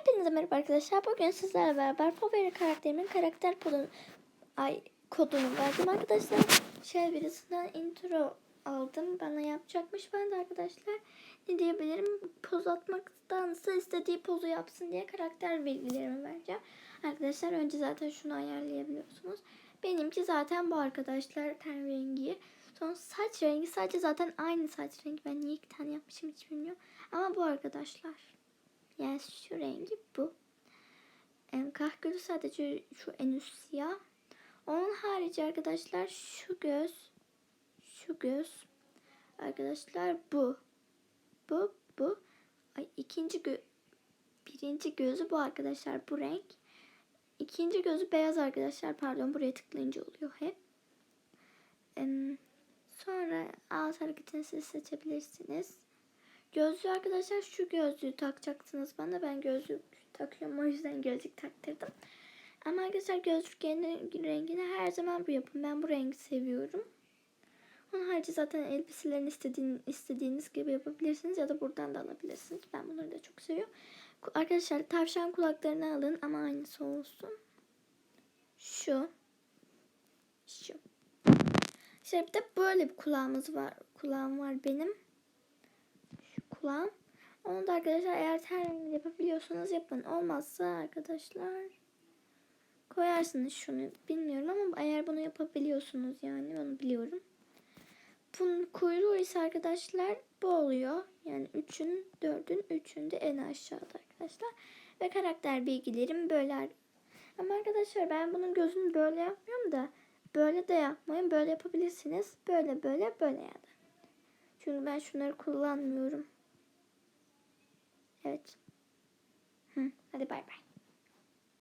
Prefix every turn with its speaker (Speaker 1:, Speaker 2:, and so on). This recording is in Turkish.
Speaker 1: Hepinize merhaba arkadaşlar. Bugün sizlerle beraber favori karakterimin karakter kodunu, ay, kodunu verdim arkadaşlar. Şey birisinden intro aldım. Bana yapacakmış. Ben de arkadaşlar ne diyebilirim? Poz atmaktansa istediği pozu yapsın diye karakter bilgilerimi vereceğim. Arkadaşlar önce zaten şunu ayarlayabiliyorsunuz. Benimki zaten bu arkadaşlar ten rengi. Sonra saç rengi sadece zaten aynı saç rengi. Ben niye iki tane yapmışım hiç bilmiyorum. Ama bu arkadaşlar. Yani şu rengi bu. Kahkülü sadece şu en üst siyah. Onun harici arkadaşlar şu göz. Şu göz. Arkadaşlar bu. Bu. Bu. Ay, ikinci gö birinci gözü bu arkadaşlar. Bu renk. İkinci gözü beyaz arkadaşlar. Pardon buraya tıklayınca oluyor hep. Sonra ağız hareketini siz seçebilirsiniz. Gözlüğü arkadaşlar şu gözlüğü takacaksınız bana. Ben gözlük takıyorum o yüzden gözlük taktırdım. Ama arkadaşlar gözlük rengini her zaman bu yapın. Ben bu rengi seviyorum. Onun harici zaten elbiselerini istediğin, istediğiniz gibi yapabilirsiniz ya da buradan da alabilirsiniz. Ben bunları da çok seviyorum. Arkadaşlar tavşan kulaklarını alın ama aynısı olsun. Şu. Şu. İşte bir de böyle bir kulağımız var. Kulağım var benim kulağım. Onu da arkadaşlar eğer rengi yapabiliyorsanız yapın. Olmazsa arkadaşlar koyarsınız şunu. Bilmiyorum ama eğer bunu yapabiliyorsunuz yani onu biliyorum. Bunun kuyruğu ise arkadaşlar bu oluyor. Yani 3'ün 4'ün 3'ünde en aşağıda arkadaşlar. Ve karakter bilgilerim böyle. Ama arkadaşlar ben bunun gözünü böyle yapmıyorum da böyle de yapmayın. Böyle yapabilirsiniz. Böyle böyle böyle ya da. Çünkü ben şunları kullanmıyorum. the bye-bye.